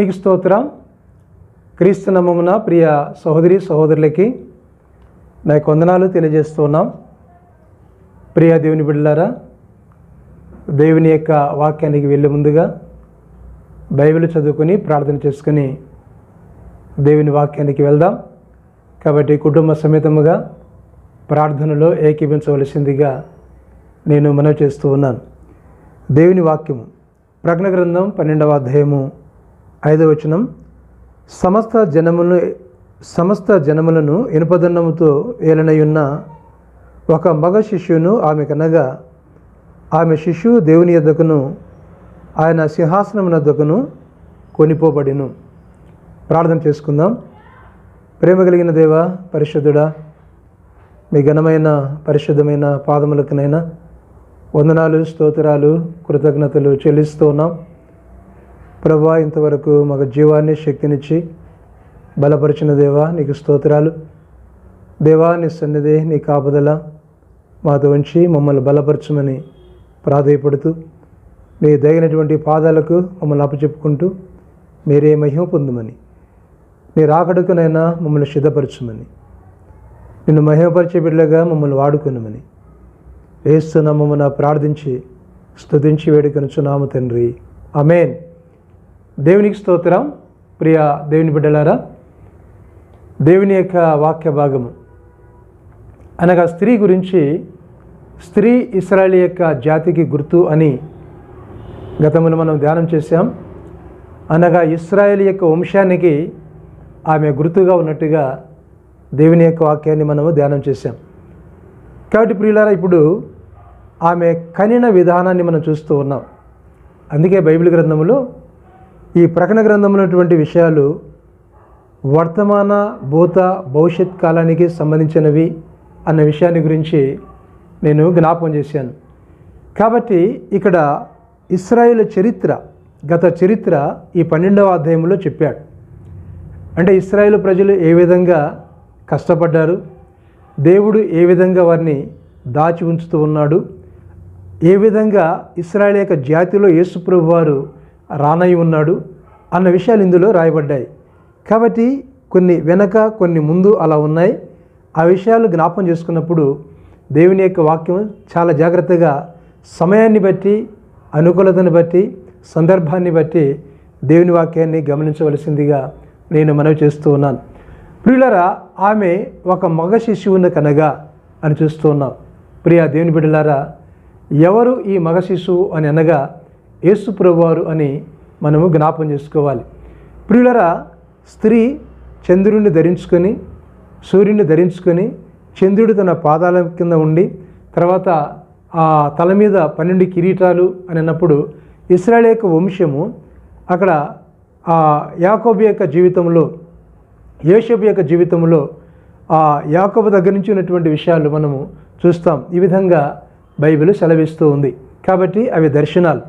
దేవునికి స్తోత్రం. క్రీస్తు నమ్మమున ప్రియ సహోదరి సహోదరులకి నా యొక్క వందనాలు తెలియజేస్తున్నాం. ప్రియ దేవుని బిడ్డలారా దేవుని యొక్క వాక్యానికి వెళ్ళే ముందుగా బైబిల్ చదువుకొని ప్రార్థన చేసుకుని దేవుని వాక్యానికి వెళ్దాం. కాబట్టి కుటుంబ సమేతముగా ప్రార్థనలో ఏకీభించవలసిందిగా నేను మనవి చేస్తూ ఉన్నాను. దేవుని వాక్యము ప్రజ్ఞ గ్రంథం పన్నెండవ అధ్యాయము ఐదవ వచనం. సమస్త జనమును సమస్త జనములను ఇనుపదన్నముతో ఏలనయున్న ఒక మగ శిష్యును ఆమె కనగా ఆమె శిష్యు దేవుని యొద్దకును ఆయన సింహాసనమునద్దకును కొనిపోబడిను. ప్రార్థన చేసుకుందాం. ప్రేమ కలిగిన దేవ పరిశుద్ధుడా మీ ఘనమైన పరిశుద్ధమైన పాదములకునైనా వందనాలు స్తోత్రాలు కృతజ్ఞతలు చెల్లిస్తూ ఉన్నాం. ప్రభా ఇంతవరకు మాకు జీవాన్ని శక్తినిచ్చి బలపరిచిన దేవా నీకు స్తోత్రాలు. దేవా నీ సన్నిధి నీ కాపుదల మాతో ఉంచి మమ్మల్ని బలపరచమని ప్రాధాయపడుతూ మీ దగినటువంటి పాదాలకు మమ్మల్ని అప్పచెప్పుకుంటూ మీరే మహిమ పొందమని నీ రాకడుకునైనా మమ్మల్ని సిద్ధపరచమని నిన్ను మహిమపరిచే బిడ్డగా మమ్మల్ని వాడుకునమని మమ్మల్ని ప్రార్థించి స్తుతించి వేడుకొనుచున్నాము తండ్రి. అమేన్ దేవునికి స్తోత్రం. ప్రియ దేవుని బిడ్డలారా దేవుని యొక్క వాక్య భాగము. అనగా స్త్రీ గురించి స్త్రీ ఇస్రాయల్ యొక్క జాతికి గుర్తు అని గతంలో మనం ధ్యానం చేశాం. అనగా ఇస్రాయేల్ యొక్క వంశానికి ఆమె గుర్తుగా ఉన్నట్టుగా దేవుని యొక్క వాక్యాన్ని మనము ధ్యానం చేశాం. కాబట్టి ప్రియులారా ఇప్పుడు ఆమె కనిన విధానాన్ని మనం చూస్తూ ఉన్నాం. అందుకే బైబిల్ గ్రంథంలో ఈ ప్రకటన గ్రంథంలో ఉన్నటువంటి విషయాలు వర్తమాన భూత భవిష్యత్ కాలానికి సంబంధించినవి అన్న విషయాన్ని గురించి నేను జ్ఞాపకం చేశాను. కాబట్టి ఇక్కడ ఇస్రాయేల్ చరిత్ర గత చరిత్ర ఈ పన్నెండవ అధ్యాయంలో చెప్పాడు. అంటే ఇస్రాయేల్ ప్రజలు ఏ విధంగా కష్టపడ్డారు దేవుడు ఏ విధంగా వారిని దాచి ఉంచుతూ ఉన్నాడు ఏ విధంగా ఇస్రాయేల్ యొక్క జాతిలో యేసుప్రభు వారు రానై ఉన్నాడు అన్న విషయాలు ఇందులో రాయబడ్డాయి. కాబట్టి కొన్ని వెనక కొన్ని ముందు అలా ఉన్నాయి. ఆ విషయాలు జ్ఞాపం చేసుకున్నప్పుడు దేవుని యొక్క వాక్యం చాలా జాగ్రత్తగా సమయాన్ని బట్టి అనుకూలతను బట్టి సందర్భాన్ని బట్టి దేవుని వాక్యాన్ని గమనించవలసిందిగా నేను మనవి చేస్తూ ఉన్నాను. ప్రియులరా ఆమె ఒక మగ శిశువును కనగా అని చూస్తూ ఉన్నాం. ప్రియా దేవుని బిడ్డలారా ఎవరు ఈ మగ శిశువు అని అనగా యేసు ప్రభువారు అని మనము జ్ఞాపం చేసుకోవాలి. ప్రియులరా స్త్రీ చంద్రుడిని ధరించుకొని సూర్యుని ధరించుకొని చంద్రుడు తన పాదాల కింద ఉండి తర్వాత ఆ తల మీద పన్నెండు కిరీటాలు అని అన్నప్పుడు ఇస్రాయల్ యొక్క వంశము అక్కడ ఆ యాకోబు యొక్క జీవితంలో యేషబు యొక్క జీవితంలో ఆ యాకోబు దగ్గర నుంచి ఉన్నటువంటి విషయాలు మనము చూస్తాం. ఈ విధంగా బైబిల్ సెలవిస్తూ ఉంది. కాబట్టి అవి దర్శనాలు.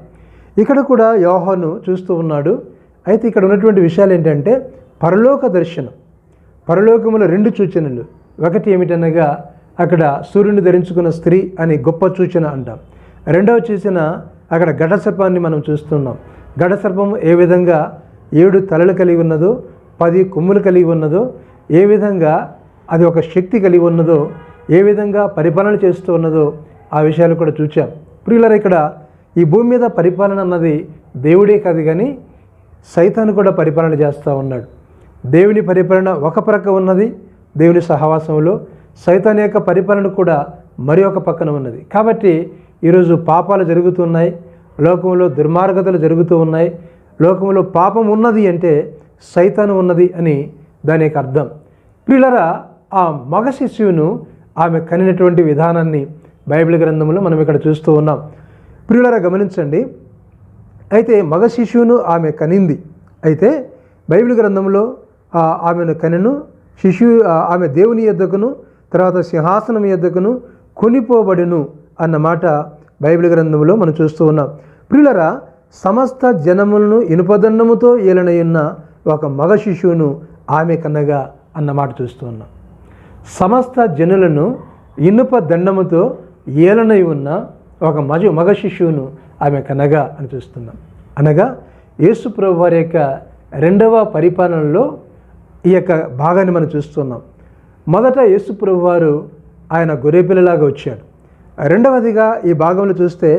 ఇక్కడ కూడా యోహాను చూస్తూ ఉన్నాడు. అయితే ఇక్కడ ఉన్నటువంటి విషయాలు ఏంటంటే పరలోక దర్శనం పరలోకముల రెండు సూచనలు. ఒకటి ఏమిటనగా అక్కడ సూర్యుని ధరించుకున్న స్త్రీ అని గొప్ప సూచన అంటాం. రెండవ చూసిన అక్కడ ఘటసర్పాన్ని మనం చూస్తున్నాం. ఘటసర్పం ఏ విధంగా ఏడు తలలు కలిగి ఉన్నదో పది కొమ్ములు కలిగి ఉన్నదో ఏ విధంగా అది ఒక శక్తి కలిగి ఉన్నదో ఏ విధంగా పరిపాలన చేస్తూ ఉన్నదో ఆ విషయాలు కూడా చూచాం. ప్రియులర ఇక్కడ ఈ భూమి మీద పరిపాలన అన్నది దేవుడే కాదు కానీ సైతాను కూడా పరిపాలన చేస్తూ ఉన్నాడు. దేవుని పరిపాలన ఒక ప్రక్క ఉన్నది దేవుని సహవాసంలో సైతాన్ యొక్క పరిపాలన కూడా మరి ఒక పక్కన ఉన్నది. కాబట్టి ఈరోజు పాపాలు జరుగుతున్నాయి లోకంలో దుర్మార్గతలు జరుగుతూ ఉన్నాయి. లోకంలో పాపం ఉన్నది అంటే సైతాను ఉన్నది అని దాని యొక్క అర్థం. పిల్లరా ఆ మగ శిశువును ఆమె కనినటువంటి విధానాన్ని బైబిల్ గ్రంథంలో మనం ఇక్కడ చూస్తూ ఉన్నాం. ప్రియులరా గమనించండి. అయితే మగ శిశువును ఆమె కనింది. అయితే బైబిల్ గ్రంథంలో ఆమెను కనెను. శిశువు ఆమె దేవుని యొద్దకును తర్వాత సింహాసనం యొద్దకును కొనిపోబడును అన్న మాట బైబిల్ గ్రంథంలో మనం చూస్తూ ఉన్నాం. ప్రియులరా సమస్త జనములను ఇనుపదన్నముతో ఏలనయున్న ఒక మగ శిశువును ఆమె కన్నగా అన్నమాట చూస్తూ ఉన్నాం. సమస్త జనులను ఇనుప దండముతో ఏలనై ఉన్న ఒక మజ మగ శిశువును ఆమె కనగా అని చూస్తున్నాం అనగా యేసు ప్రభు వారి యొక్క రెండవ పరిపాలనలో ఈ యొక్క భాగాన్ని మనం చూస్తున్నాం. మొదట యేసుప్రభు వారు ఆయన గొర్రెపిల్లలాగా వచ్చాడు రెండవదిగా ఈ భాగంలో చూస్తే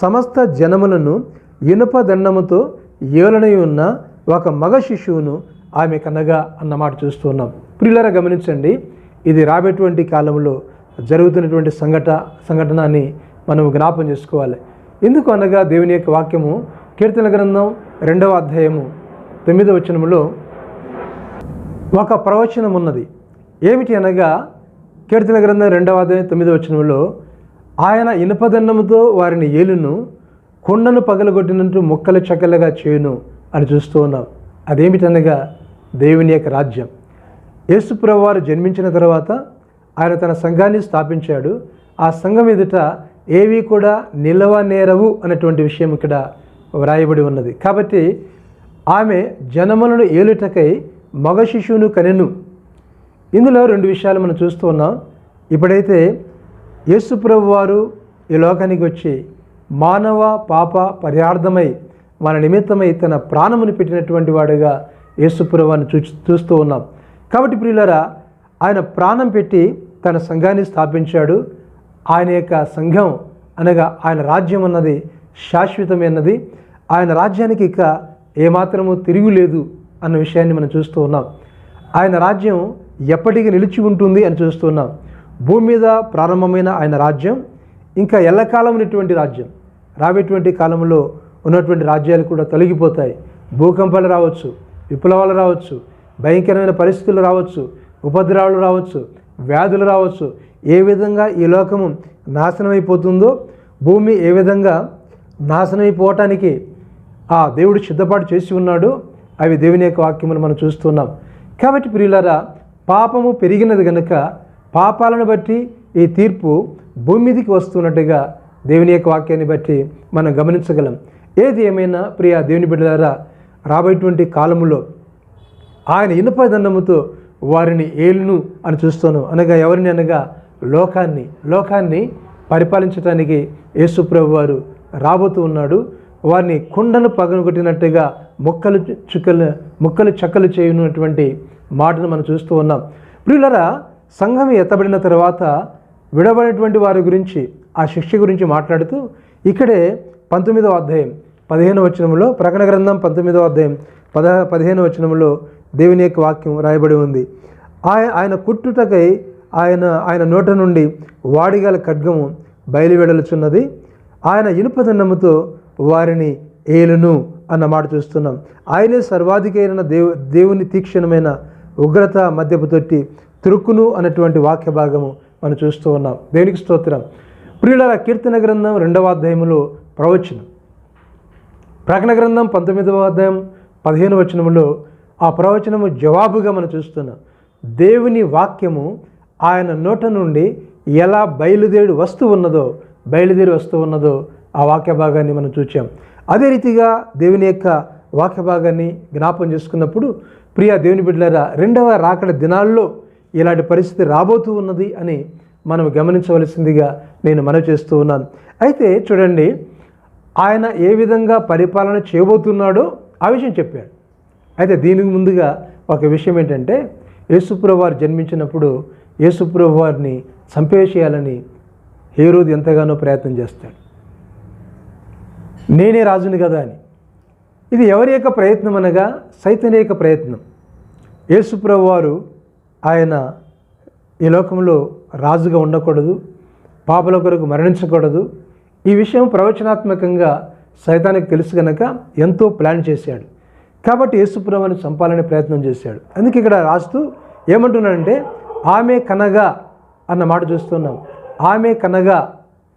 సమస్త జనములను ఇనుప దండముతో ఏలనై ఉన్న ఒక మగ శిశువును ఆమె కనగా అన్నమాట చూస్తున్నాం. ప్రియులరా గమనించండి ఇది రాబేటువంటి కాలంలో జరుగుతున్నటువంటి సంఘట సంఘటన అని మనం జ్ఞాపం చేసుకోవాలి. ఎందుకు అనగా దేవుని యొక్క వాక్యము కీర్తన గ్రంథం రెండవ అధ్యాయము తొమ్మిదవ వచనములో ఒక ప్రవచనం ఉన్నది. ఏమిటి అనగా కీర్తన గ్రంథం రెండవ అధ్యాయం తొమ్మిదవ వచనంలో ఆయన ఇనుపదండముతో వారిని ఏలును కొండను పగలగొట్టినట్టు ముక్కలు చక్కలుగా చేయును అని చూస్తూ ఉన్నాం అదేమిటనగా దేవుని యొక్క రాజ్యం? యేసుప్రభు వారు జన్మించిన తర్వాత ఆయన తన సంఘాన్ని స్థాపించాడు. ఆ సంఘం ఎదుట ఏవి కూడా నిలవ నేరవు అన్నటువంటి విషయం ఇక్కడ వ్రాయబడి ఉన్నది. కాబట్టి ఆమె జనములను ఏలుటకై మగ శిశువును కనెను. ఇందులో రెండు విషయాలు మనం చూస్తూ ఉన్నాం. ఇప్పుడైతే యేసుప్రభు వారు ఈ లోకానికి వచ్చి మానవ పాప పర్యార్థమై మన నిమిత్తమై తన ప్రాణమును పెట్టినటువంటి వాడుగా యేసుప్రభువాన్ని చూ చూస్తూ ఉన్నాం. కాబట్టి ప్రియులరా ఆయన ప్రాణం పెట్టి తన సంఘాన్ని స్థాపించాడు. ఆయన యొక్క సంఘం అనగా ఆయన రాజ్యం అన్నది శాశ్వతమైనది ఆయన రాజ్యానికి ఇక ఏమాత్రము తిరుగులేదు అన్న విషయాన్ని మనం చూస్తూ ఉన్నాం. ఆయన రాజ్యం ఎప్పటికీ నిలిచి ఉంటుంది అని చూస్తున్నాం భూమి మీద ప్రారంభమైన ఆయన రాజ్యం ఇంకా ఎల్లకాలం ఉన్నటువంటి రాజ్యం. రాబేటువంటి కాలంలో ఉన్నటువంటి రాజ్యాలు కూడా తొలగిపోతాయి. భూకంపాలు రావచ్చు విప్లవాలు రావచ్చు భయంకరమైన పరిస్థితులు రావచ్చు ఉపద్రవాలు రావచ్చు వ్యాధులు రావచ్చు. ఏ విధంగా ఈ లోకము నాశనమైపోతుందో భూమి ఏ విధంగా నాశనమైపోవటానికి ఆ దేవుడు సిద్ధపాటు చేసి ఉన్నాడు అవి దేవుని యొక్క వాక్యములు మనం చూస్తున్నాం. కాబట్టి ప్రియులరా పాపము పెరిగినది గనుక పాపాలను బట్టి ఈ తీర్పు భూమి మీదకి వస్తున్నట్టుగా దేవుని యొక్క వాక్యాన్ని బట్టి మనం గమనించగలం. ఏది ఏమైనా ప్రియ దేవుని బిడ్డలారా రాబోయేటువంటి కాలములో ఆయన ఇనుప దండముతో వారిని ఏలును అని చూస్తాను. అనగా ఎవరిని? అనగా లోకాన్ని. లోకాన్ని పరిపాలించడానికి యేసుప్రభు వారు రాబోతూ ఉన్నాడు. వారిని కుండను పగలగొట్టినట్టుగా మొక్కలు చుక్కలు ముక్కలు చక్కలు చేయనటువంటి మాటను మనం చూస్తూ ఉన్నాం. ప్రియులరా సంఘం ఎత్తబడిన తర్వాత విడబడినటువంటి వారి గురించి ఆ శిక్ష గురించి మాట్లాడుతూ ఇక్కడే పంతొమ్మిదవ అధ్యాయం పదిహేను వచనంలో ప్రకటన గ్రంథం పంతొమ్మిదవ అధ్యాయం పద పదిహేను వచనంలో దేవుని యొక్క వాక్యం రాయబడి ఉంది. ఆయన ఆయన కుట్టుటకై ఆయన ఆయన నోట నుండి వాడిగల ఖడ్గము బయలువెడలుచున్నది ఆయన ఇనుపదన్నముతో వారిని ఏలును అన్న మాట చూస్తున్నాం. ఆయనే సర్వాధికైన దేవు దేవుని తీక్షణమైన ఉగ్రత మధ్యపు తొట్టి తురుకును అన్నటువంటి వాక్య భాగము మనం చూస్తూ ఉన్నాం. దేవునికి స్తోత్రం. ప్రియుల కీర్తన గ్రంథం రెండవ అధ్యాయంలో ప్రవచనం. ప్రకటన గ్రంథం పంతొమ్మిదవ అధ్యాయం పదిహేను వచనంలో ఆ ప్రవచనము జవాబుగా మనం చూస్తున్నాం. దేవుని వాక్యము ఆయన నోట నుండి ఎలా బయలుదేరి వస్తూ ఉన్నదో బయలుదేరి వస్తూ ఉన్నదో ఆ వాక్య భాగాన్ని మనం చూచాం. అదే రీతిగా దేవుని యొక్క వాక్య భాగాన్ని జ్ఞాపం చేసుకున్నప్పుడు ప్రియ దేవుని బిడ్డలారా రెండవ రాకడ దినాల్లో ఇలాంటి పరిస్థితి రాబోతూ ఉన్నది అని మనం గమనించవలసిందిగా నేను మనవి చేస్తూ ఉన్నాను. అయితే చూడండి ఆయన ఏ విధంగా పరిపాలన చేయబోతున్నాడో ఆ విషయం చెప్పాడు. అయితే దీనికి ముందుగా ఒక విషయం ఏంటంటే యేసుప్రభువారు జన్మించినప్పుడు యేసుప్రభువారిని చంపేసేయాలని హేరోది ఎంతగానో ప్రయత్నం చేస్తాడు. నేనే రాజుని కదా అని. ఇది ఎవరి యొక్క ప్రయత్నం అనగా సైతన్య యొక్క ప్రయత్నం. యేసుప్రభు వారు ఆయన ఈ లోకంలో రాజుగా ఉండకూడదు పాపల కొరకు మరణించకూడదు. ఈ విషయం ప్రవచనాత్మకంగా సైతానికి తెలుసు కనుక ఎంతో ప్లాన్ చేశాడు. కాబట్టి యేసుప్రభుని చంపాలని ప్రయత్నం చేశాడు. అందుకే ఇక్కడ రాస్తూ ఏమంటున్నాడంటే ఆమె కనగా అన్న మాట చూస్తున్నాం. ఆమె కనగా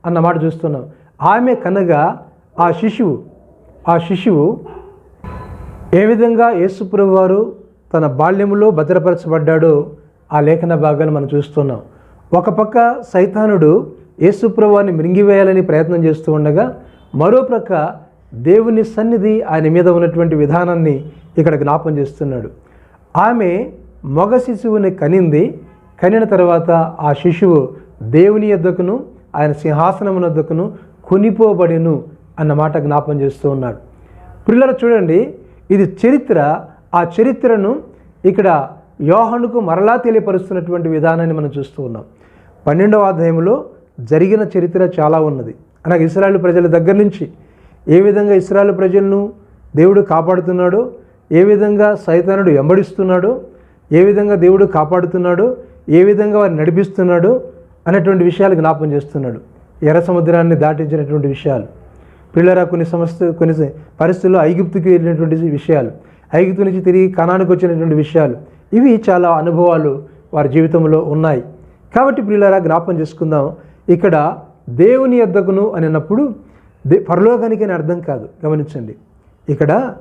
అన్న మాట చూస్తున్నాం. ఆమె కనగా ఆ శిశువు ఆ శిశువు ఏ విధంగా యేసుప్రభు వారు తన బాల్యములో భద్రపరచబడ్డాడో ఆ లేఖన భాగాలు మనం చూస్తున్నాం. ఒక పక్క సైతానుడు యేసుప్రభువాన్ని మృంగివేయాలని ప్రయత్నం చేస్తూ ఉండగా మరో ప్రక్క దేవుని సన్నిధి ఆయన మీద ఉన్నటువంటి విధానాన్ని ఇక్కడ జ్ఞాపం చేస్తున్నాడు. ఆమె మగ శిశువుని కనింది. కనిన తర్వాత ఆ శిశువు దేవుని యొద్దకును ఆయన సింహాసనం వద్దకును కొనిపోబడిను అన్నమాట జ్ఞాపం చేస్తూ ఉన్నాడు. పిల్లలు చూడండి ఇది చరిత్ర. ఆ చరిత్రను ఇక్కడ యోహనుకు మరలా తెలియపరుస్తున్నటువంటి విధానాన్ని మనం చూస్తూ ఉన్నాం. పన్నెండవ అధ్యాయంలో జరిగిన చరిత్ర చాలా ఉన్నది. అనగా ఇస్రాయల్ ప్రజల దగ్గర నుంచి ఏ విధంగా ఇస్రాయల్ ప్రజలను దేవుడు కాపాడుతున్నాడో ఏ విధంగా సైతానుడు వెంబడిస్తున్నాడో ఏ విధంగా దేవుడు కాపాడుతున్నాడో ఏ విధంగా వారిని నడిపిస్తున్నాడో అనేటువంటి విషయాలు జ్ఞాపం చేస్తున్నాడు. ఎర్ర సముద్రాన్ని దాటించినటువంటి విషయాలు. పిల్లరా కొన్ని సమస్య కొన్ని పరిస్థితుల్లో ఐగుప్తుకి వెళ్ళినటువంటి విషయాలు. ఐగుప్తు నుంచి తిరిగి కణానికి వచ్చినటువంటి విషయాలు. ఇవి చాలా అనుభవాలు వారి జీవితంలో ఉన్నాయి. కాబట్టి పిల్లరా జ్ఞాపం చేసుకుందాం. ఇక్కడ దేవుని ఎద్దకును అని అన్నప్పుడు దే పరలోకానికి అని అర్థం కాదు. గమనించండి. ఇక్కడ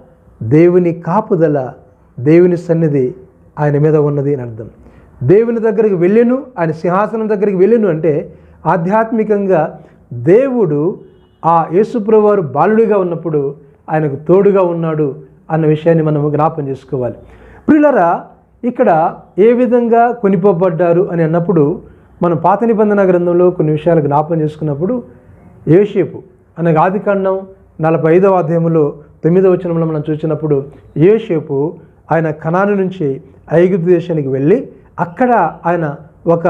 దేవుని కాపుదల దేవుని సన్నిధి ఆయన మీద ఉన్నది అని అర్థం. దేవుని దగ్గరికి వెళ్ళాను ఆయన సింహాసనం దగ్గరికి వెళ్ళెను అంటే ఆధ్యాత్మికంగా దేవుడు ఆ యేసుప్రవారు బాలుడిగా ఉన్నప్పుడు ఆయనకు తోడుగా ఉన్నాడు అన్న విషయాన్ని మనం జ్ఞాపం చేసుకోవాలి. ప్రియులరా ఇక్కడ ఏ విధంగా కొనిపోబడ్డారు అని అన్నప్పుడు మనం పాత నిబంధన గ్రంథంలో కొన్ని విషయాలు జ్ఞాపం చేసుకున్నప్పుడు యోషేపు అనగా ఆదికాండం నలభై ఐదవ అధ్యాయంలో తొమ్మిదవ వచనంలో మనం చూసినప్పుడు యోసేపు ఆయన కణాను నుంచి ఐగుప్తు దేశానికి వెళ్ళి అక్కడ ఆయన ఒక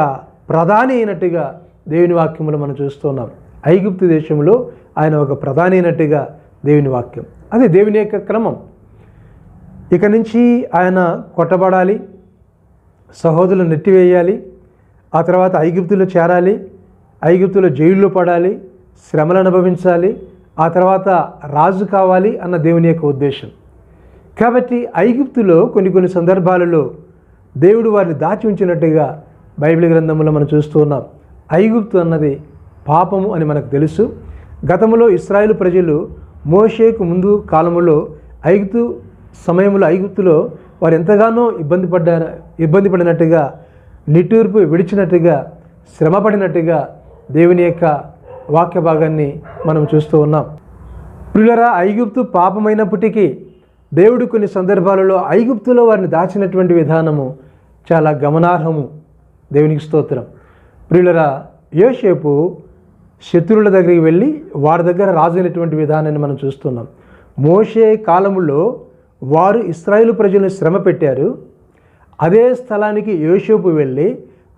ప్రధాని అయినట్టుగా దేవుని వాక్యములు మనం చూస్తున్నాం ఐగుప్తు దేశంలో ఆయన ఒక ప్రధాని అయినట్టుగా దేవుని వాక్యం. అది దేవుని యొక్క క్రమం. ఇక నుంచి ఆయన కొట్టబడాలి సహోదరులు నెట్టివేయాలి ఆ తర్వాత ఐగుప్తులో చేరాలి ఐగుప్తులో జైల్లో పడాలి శ్రమలు అనుభవించాలి ఆ తర్వాత రాజు కావాలి అన్న దేవుని యొక్క ఉద్దేశం. కాబట్టి ఐగుప్తులో కొన్ని కొన్ని సందర్భాలలో దేవుడు వారిని దాచి ఉంచినట్టుగా బైబిల్ గ్రంథంలో మనం చూస్తూ ఉన్నాం. ఐగుప్తు అన్నది పాపము అని మనకు తెలుసు. గతంలో ఇస్రాయేల్ ప్రజలు మోషేకు ముందు కాలములో ఐగుప్తు సమయంలో ఐగుప్తులో వారు ఎంతగానో ఇబ్బంది పడ్డారు ఇబ్బంది పడినట్టుగా నిట్టూర్పు విడిచినట్టుగా శ్రమపడినట్టుగా దేవుని యొక్క వాక్య భాగాన్ని మనం చూస్తూ ఉన్నాం. ప్రియులరా ఐగుప్తు పాపమైనప్పటికీ దేవుడు కొన్ని సందర్భాలలో ఐగుప్తులో వారిని దాచినటువంటి విధానము చాలా గమనార్హము. దేవునికి స్తోత్రం. ప్రియులరా యోషేపు శత్రువుల దగ్గరికి వెళ్ళి వారి దగ్గర రాజైనటువంటి విధానాన్ని మనం చూస్తున్నాం. మోషే కాలములో వారు ఇస్రాయేల్ ప్రజలను శ్రమ పెట్టారు. అదే స్థలానికి యోషేపు వెళ్ళి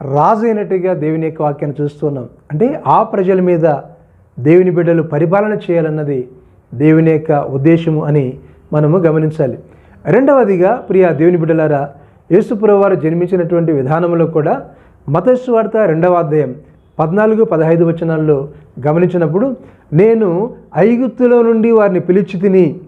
రాజు అయినట్టుగా దేవుని యొక్క వాక్యాన్ని చూస్తున్నాం అంటే ఆ ప్రజల మీద దేవుని బిడ్డలు పరిపాలన చేయాలన్నది దేవుని యొక్క ఉద్దేశము అని మనము గమనించాలి. రెండవదిగా ప్రియ దేవుని బిడ్డలారా యేసుప్రభు వారు జన్మించినటువంటి విధానంలో కూడా మతస్వార్త రెండవ అధ్యాయం పద్నాలుగు పదహైదు వచనాల్లో గమనించినప్పుడు నేను ఐగుప్తులో నుండి వారిని పిలిచి తిని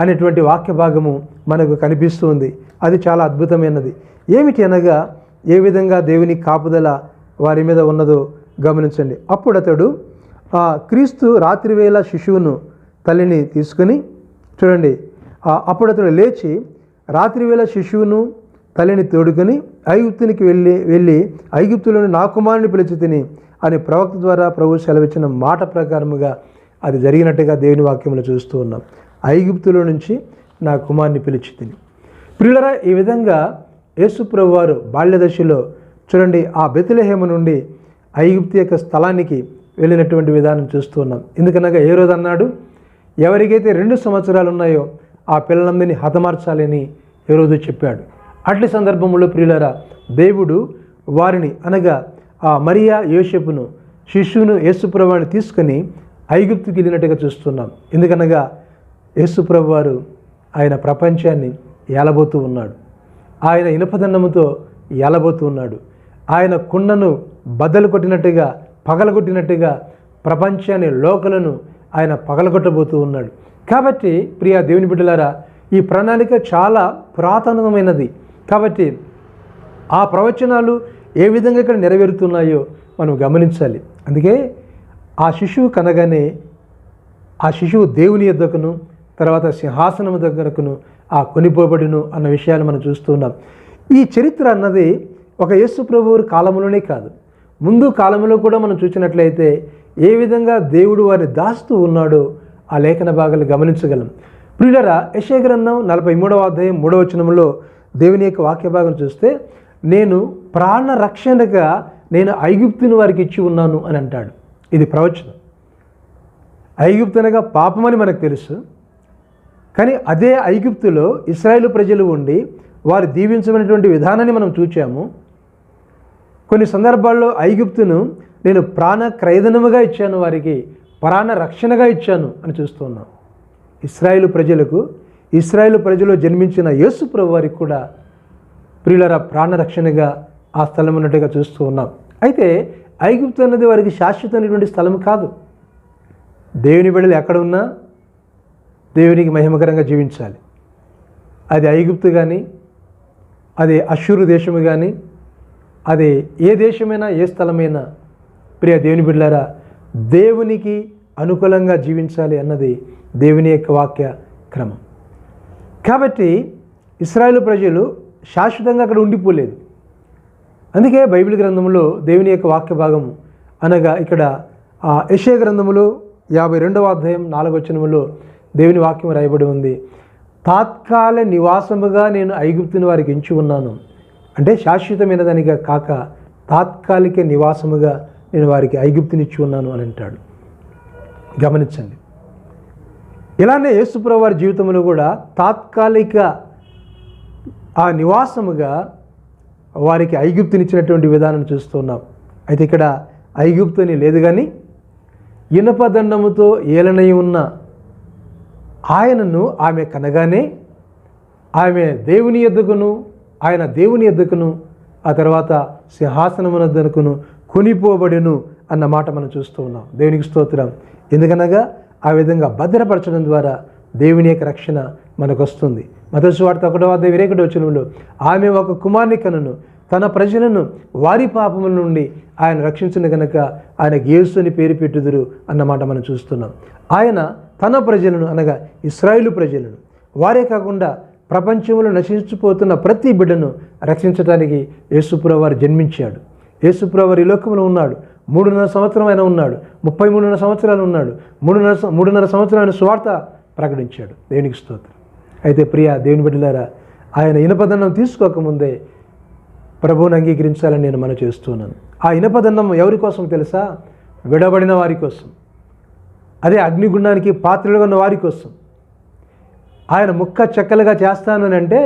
అనేటువంటి వాక్య భాగము మనకు కనిపిస్తుంది అది చాలా అద్భుతమైనది. ఏమిటి అనగా ఏ విధంగా దేవుని కాపుదల వారి మీద ఉన్నదో గమనించండి. అప్పుడు అతడు ఆ క్రీస్తు రాత్రివేళ శిశువును తల్లిని తీసుకుని చూడండి. అప్పుడు అతడు లేచి రాత్రివేళ శిశువును తల్లిని తోడుకొని ఐగుప్తునికి వెళ్ళి వెళ్ళి ఐగుప్తులోని నా కుమారుని పిలిచి తిని అని ప్రవక్త ద్వారా ప్రభు సెలవిచ్చిన మాట ప్రకారముగా అది జరిగినట్టుగా దేవుని వాక్యంలో చూస్తూ ఉన్నాం. ఐగుప్తులో నుంచి నా కుమారుని పిలిచి తిని. ప్రియులరా ఈ విధంగా యేసుప్రభు వారు బాల్యదశలో చూడండి ఆ బెతులహేమ నుండి ఐగుప్తి యొక్క స్థలానికి వెళ్ళినటువంటి విధానం చూస్తున్నాం ఎందుకనగా ఏ రోజు అన్నాడు? ఎవరికైతే రెండు సంవత్సరాలు ఉన్నాయో ఆ పిల్లలందరినీ హతమార్చాలని ఏ రోజు చెప్పాడు. అట్ల సందర్భంలో ప్రియులరా దేవుడు వారిని అనగా ఆ మరియా యోషపును శిశువును యేసుప్రభుని తీసుకొని ఐగుప్తుకి వెళ్ళినట్టుగా చూస్తున్నాం. ఎందుకనగా యేసుప్రభు వారు ఆయన ప్రపంచాన్ని ఏలబోతూ ఉన్నాడు. ఆయన ఇనుపదండముతో ఏలబోతూ ఉన్నాడు ఆయన కుండను బద్దలు కొట్టినట్టుగా పగలగొట్టినట్టుగా ప్రపంచాన్ని లోకలను ఆయన పగలగొట్టబోతూ ఉన్నాడు. కాబట్టి ప్రియా దేవుని బిడ్డలారా ఈ ప్రణాళిక చాలా పురాతనమైనది. కాబట్టి ఆ ప్రవచనాలు ఏ విధంగా ఇక్కడ నెరవేరుతున్నాయో మనం గమనించాలి. అందుకే ఆ శిశువు కనగానే ఆ శిశువు దేవుని యొద్దకును తర్వాత సింహాసనము దగ్గరకును ఆ కొనిపోబడిను అన్న విషయాన్ని మనం చూస్తున్నాం ఈ చరిత్ర అన్నది ఒక యేసు ప్రభువు కాలంలోనే కాదు. ముందు కాలంలో కూడా మనం చూసినట్లయితే ఏ విధంగా దేవుడు వారిని దాస్తూ ఉన్నాడో ఆ లేఖన భాగాలు గమనించగలం. ప్రియులరా యశయ గ్రంథం నలభై మూడవ అధ్యాయం మూడవ వచనంలో దేవుని యొక్క వాక్య భాగం చూస్తే నేను ప్రాణ రక్షణగా నేను ఐగుప్తుని వారికి ఇచ్చి ఉన్నాను అని అంటాడు. ఇది ప్రవచనం. ఐగుప్తు అనగా పాపమని మనకు తెలుసు. కానీ అదే ఐగుప్తులో ఇస్రాయేల్ ప్రజలు ఉండి వారు దీవించమైనటువంటి విధానాన్ని మనం చూచాము. కొన్ని సందర్భాల్లో ఐగుప్తును నేను ప్రాణ క్రయదనముగా ఇచ్చాను వారికి ప్రాణ రక్షణగా ఇచ్చాను అని చూస్తున్నాం. ఇస్రాయేల్ ప్రజలకు ఇస్రాయేల్ ప్రజలు జన్మించిన యేసు ప్రభు వారికి కూడా ప్రియులర ప్రాణ రక్షణగా ఆ స్థలం ఉన్నట్టుగా చూస్తూ ఉన్నాం. అయితే ఐగుప్తు అన్నది వారికి శాశ్వతమైనటువంటి స్థలం కాదు. దేవుని బిడ్డలు ఎక్కడ ఉన్నా దేవునికి మహిమకరంగా జీవించాలి. అది ఐగుప్తు కానీ అది అషూరు దేశము కానీ అది ఏ దేశమైనా ఏ స్థలమైనా ప్రియ దేవుని బిడ్డారా దేవునికి అనుకూలంగా జీవించాలి అన్నది దేవుని యొక్క వాక్య క్రమం. కాబట్టి ఇస్రాయేల్ ప్రజలు శాశ్వతంగా అక్కడ ఉండిపోలేదు. అందుకే బైబిల్ గ్రంథంలో దేవుని యొక్క వాక్య భాగం అనగా ఇక్కడ ఆ యశయ గ్రంథములో యాభై రెండవ అధ్యాయం నాలుగవచనములో దేవుని వాక్యం రాయబడి ఉంది. తాత్కాల నివాసముగా నేను ఐగుప్తుని వారికి ఎంచి ఉన్నాను. అంటే శాశ్వతమైన దానిగా కాక తాత్కాలిక నివాసముగా నేను వారికి ఐగుప్తునిచ్చి ఉన్నాను అని అంటాడు. గమనించండి. ఇలానే యేసుప్రభు వారి జీవితంలో కూడా తాత్కాలిక ఆ నివాసముగా వారికి ఐగుప్తునిచ్చినటువంటి విధానం చూస్తున్నాం అయితే ఇక్కడ ఐగుప్తుని లేదు కానీ ఇనపదండముతో ఏలనై ఉన్న ఆయనను ఆమె కనగానే ఆమె దేవుని ఎద్దుకును ఆయన దేవుని ఎద్దుకును ఆ తర్వాత సింహాసనమునద్దనుకును కొనిపోబడిను అన్న మాట మనం చూస్తూ ఉన్నాం. దేవునికి స్తోత్రం. ఎందుకనగా ఆ విధంగా భద్రపరచడం ద్వారా దేవుని యొక్క రక్షణ మనకు వస్తుంది మతసు వార్త ఒకటో అధ్యాయ విరేకటి వచనంలో ఆమె ఒక కుమార్ని కనును. తన ప్రజలను వారి పాపముల నుండి ఆయన రక్షించిన కనుక ఆయన యేసుని పేరు పెట్టుదురు అన్నమాట మనం చూస్తున్నాం. ఆయన తన ప్రజలను అనగా ఇస్రాయిలు ప్రజలను. వారే కాకుండా ప్రపంచంలో నశించిపోతున్న ప్రతి బిడ్డను రక్షించడానికి యేసుప్రవారు జన్మించాడు. యేసుప్రవారు ఈ లోకంలో ఉన్నాడు. మూడున్నర సంవత్సరం ఆయన ఉన్నాడు. ముప్పై మూడున్నర సంవత్సరాలు ఉన్నాడు. మూడున్నర మూడున్నర సంవత్సరాలు స్వార్థ ప్రకటించాడు. దేవునికి స్తోత్రం. అయితే ప్రియ దేవుని బిడ్డలారా ఆయన ఇనపదండం తీసుకోకముందే ప్రభువుని అంగీకరించాలని నేను మనం చేస్తున్నాను. ఆ ఇనపదండం ఎవరి కోసం తెలుసా? విడబడిన వారి కోసం. అదే అగ్నిగుండానికి పాత్రలుగా ఉన్న వారి కోసం. ఆయన ముక్క చెక్కలుగా చేస్తానని అంటే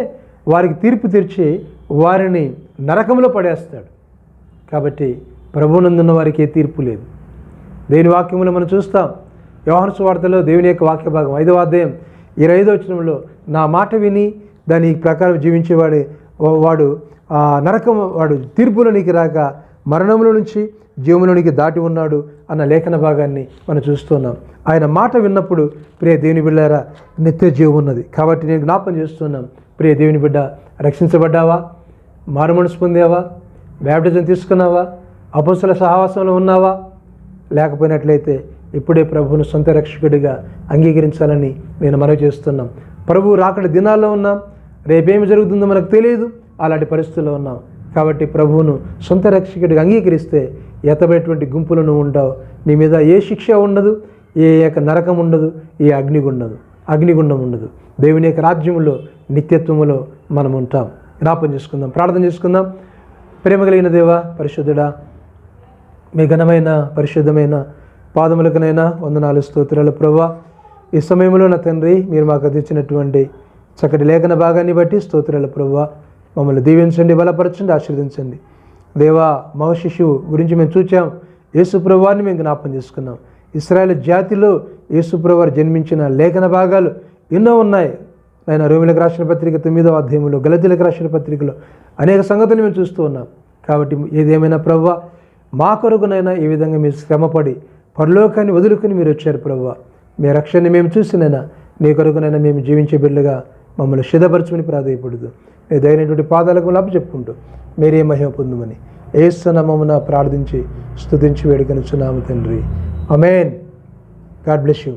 వారికి తీర్పు తీర్చి వారిని నరకంలో పడేస్తాడు. కాబట్టి ప్రభునందున్న వారికి ఏ తీర్పు లేదు. దేవుని వాక్యములు మనం చూస్తాం. యోహాను వార్తలో దేవుని యొక్క వాక్య భాగం ఐదవ అధ్యాయం ఇరవై ఐదో వచనంలో నా మాట విని దాని ప్రకారం జీవించేవాడు వాడు నరకం వాడు తీర్పులోనికి రాక మరణంలో నుంచి జీవములోనికి దాటి ఉన్నాడు అన్న లేఖన భాగాన్ని మనం చూస్తున్నాం. ఆయన మాట విన్నప్పుడు ప్రియ దేవుని బిడ్డారా నిత్య జీవం ఉన్నది. కాబట్టి నేను జ్ఞాపం చేస్తున్నాం ప్రియ దేవుని బిడ్డ రక్షించబడ్డావా? మారుమనసు పొందావా? బ్యాప్టిజం తీసుకున్నావా? అపస్సుల సహవాసంలో ఉన్నావా? లేకపోయినట్లయితే ఇప్పుడే ప్రభువును సొంత రక్షకుడిగా అంగీకరించాలని నేను మనవి చేస్తున్నాం. ప్రభు రాకడ దినాల్లో ఉన్నాం. రేపేమి జరుగుతుందో మనకు తెలియదు. అలాంటి పరిస్థితుల్లో ఉన్నాం. కాబట్టి ప్రభువును సొంత రక్షకుడిగా అంగీకరిస్తే ఎత్తబడేటువంటి గుంపులను ఉంటావు. నీ మీద ఏ శిక్ష ఉండదు ఏ యొక్క నరకం ఉండదు ఏ అగ్నిగుండదు అగ్నిగుండం ఉండదు. దేవుని యొక్క రాజ్యములో నిత్యత్వములో మనం ఉంటాం జ్ఞాపం చేసుకుందాం ప్రార్థన చేసుకుందాం. ప్రేమ కలిగిన దేవా పరిశుద్ధుడా మీ ఘనమైన పరిశుద్ధమైన పాదములకునైనా వందనాలు స్తోత్రాలు ప్రభా. ఈ సమయంలో నా తండ్రి మీరు మాకు అందించినటువంటి చక్కటి లేఖన భాగాన్ని బట్టి స్తోత్రాలు ప్రభా. మమ్మల్ని దీవించండి బలపరచండి ఆశీర్వదించండి. దేవా మగ శిశువు గురించి మేము చూచాం. యేసుప్రభువారిని మేము జ్ఞాపం చేసుకున్నాం. ఇస్రాయేల్ జాతిలో యేసుప్రభువారు జన్మించిన లేఖన భాగాలు ఎన్నో ఉన్నాయి. ఆయన రోమిలకు రాసిన పత్రిక తొమ్మిదో అధ్యాయంలో గలతీలకు రాసిన పత్రికలో అనేక సంగతులు మేము చూస్తూ ఉన్నాం. కాబట్టి ఏదేమైనా ప్రవ్వ మా కొరకునైనా ఈ విధంగా మీరు శ్రమపడి పరలోకాన్ని వదులుకొని మీరు వచ్చారు ప్రవ్వ? మీ రక్షణని మేము చూసినైనా నీ కొరకునైనా మేము జీవించే బిడ్డగా మమ్మల్ని సిద్ధపరచుకుని ప్రాధాయపడదు ఏదైనటువంటి దైనటువంటి పాదాలకు లాభ చెప్పుకుంటూ మీరే మహిమ పొందుమని ఏసునామమున ప్రార్థించి స్తుతించి వేడుకనుచున్నాము తండ్రి. Amen God bless you.